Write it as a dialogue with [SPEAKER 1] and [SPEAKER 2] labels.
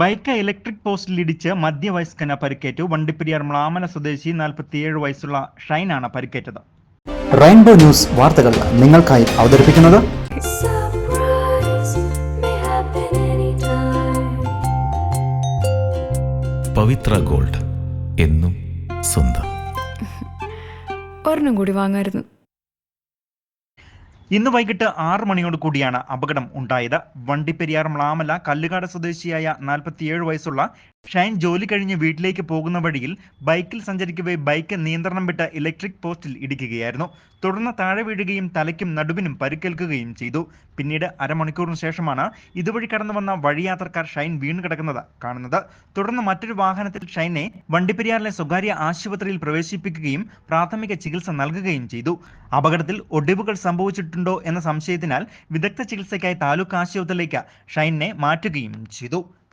[SPEAKER 1] Bike electric പോസ്റ്റിൽ ഇടിച്ച് മധ്യവയസ്കന് പരിക്കേറ്റു. വണ്ടിപ്പെരിയാർ മ്ലാമല സ്വദേശി നാൽപ്പത്തിയേഴ് വയസ്സുള്ള ഷൈനാണ് പരിക്കേറ്റത്.
[SPEAKER 2] റെയിൻബോ ന്യൂസ് വാർത്തകൾ നിങ്ങൾക്കായി അവതരിപ്പിക്കുന്നത്.
[SPEAKER 3] പവിത്ര ഗോൾഡ് എന്നും സ്വന്തം.
[SPEAKER 4] ഒരെണ്ണം കൂടി വാങ്ങായിരുന്നു.
[SPEAKER 1] ഇന്ന് വൈകിട്ട് ആറ് മണിയോട് കൂടിയാണ് അപകടം ഉണ്ടായത്. വണ്ടിപ്പെരിയാർ മ്ലാമല കല്ലുകാട് സ്വദേശിയായ നാൽപ്പത്തിയേഴ് വയസ്സുള്ള ഷൈൻ ജോലി കഴിഞ്ഞ് വീട്ടിലേക്ക് പോകുന്ന വഴിയിൽ ബൈക്കിൽ സഞ്ചരിക്കവേ ബൈക്ക് നിയന്ത്രണം വിട്ട് ഇലക്ട്രിക് പോസ്റ്റിൽ ഇടിക്കുകയായിരുന്നു. തുടർന്ന് താഴെ വീഴുകയും തലയ്ക്കും നടുവിനും പരിക്കേൽക്കുകയും ചെയ്തു. പിന്നീട് അരമണിക്കൂറിന് ശേഷമാണ് ഇതുവഴി കടന്നു വന്ന വഴിയാത്രക്കാർ ഷൈൻ വീണ് കിടക്കുന്നത് കാണുന്നത്. തുടർന്ന് മറ്റൊരു വാഹനത്തിൽ ഷൈനെ വണ്ടിപ്പെരിയാറിലെ സ്വകാര്യ ആശുപത്രിയിൽ പ്രവേശിപ്പിക്കുകയും പ്രാഥമിക ചികിത്സ നൽകുകയും ചെയ്തു. അപകടത്തിൽ ഒടിവുകൾ സംഭവിച്ചിട്ടുണ്ടോ എന്ന സംശയത്തിനാൽ വിദഗ്ധ ചികിത്സയ്ക്കായി താലൂക്ക് ആശുപത്രിയിലേക്ക് ഷൈനെ മാറ്റുകയും ചെയ്തു.